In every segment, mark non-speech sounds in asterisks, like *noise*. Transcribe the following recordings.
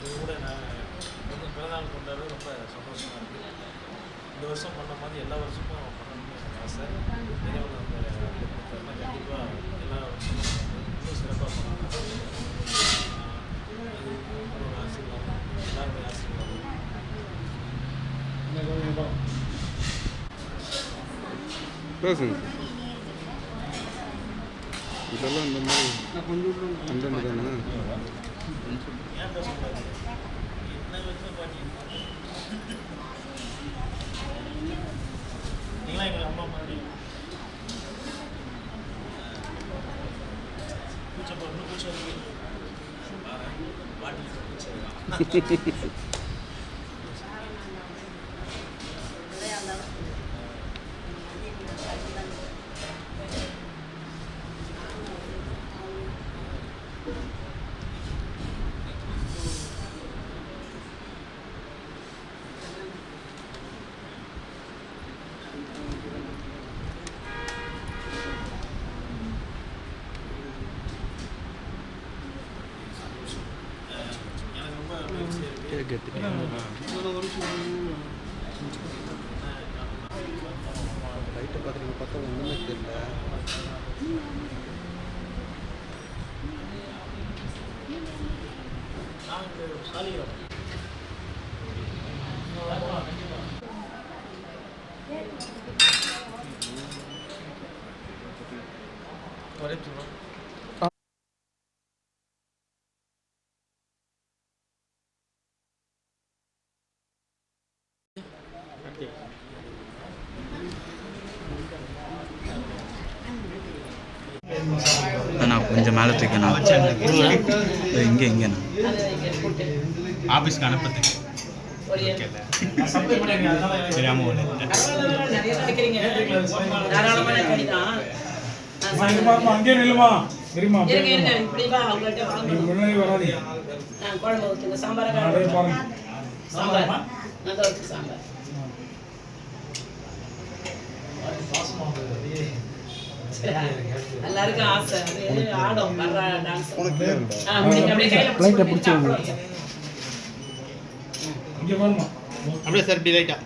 இது கூட நான் வந்து பிறந்தநாள் கொண்டாட ரொம்ப சந்தோஷமாக இருக்குது இந்த வருஷம் பண்ண மாதிரி எல்லா வருஷமும் பண்ணணும்னு எனக்கு ஆசை. இறைவன் அந்த கொடுத்தாருன்னா கண்டிப்பாக எல்லா வருஷமும் இன்னும் சிறப்பாக பண்ணணும். அது உங்களோட ஆசீர்வாதம். எல்லாருடைய ஆசீர்வாதம். பேசுங்க. இதெல்லாம் இந்த மாதிரி அம்மா மாதிரி பாட்டில் *laughs* *laughs* *laughs* பூச்சை எனக்கு ரொம்ப கேக் எடுத்துட்டீங்க லைட்டை பார்த்துட்டு பார்த்தா ஒன்றுமே தெரியல. நான் இங்க சாலிகிராம் ஒரே அண்ணா கொஞ்சம் மேலே தூக்கண்ணா இங்கே இங்கேண்ணா ஆஃபீஸ்க்கு கடிதான் அங்கே நில்லுமா தெரியுமா முன்னாடி வராதீங்க சாம்பாரை. சாம்பார். எல்லாருக்கும் ஆசை. ஆடும் வர்ற டான்ஸ் அப்படியே கையில பிடிச்சி இங்கே பாருமா அப்படியே சார் இப்படி லைட்டா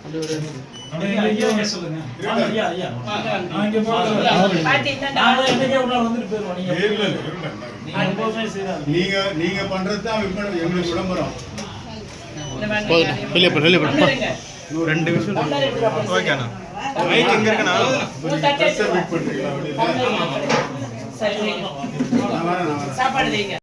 அப்படியே ஒரு நாள் வந்துட்டு போயிருவோம். நீங்க நீங்க பண்றது தான் விற்பனை. எங்களுக்கு விளம்பரம். ரெண்டு விஷயம். ஓகேண்ணா மைக் எங்கே சாப்பாடு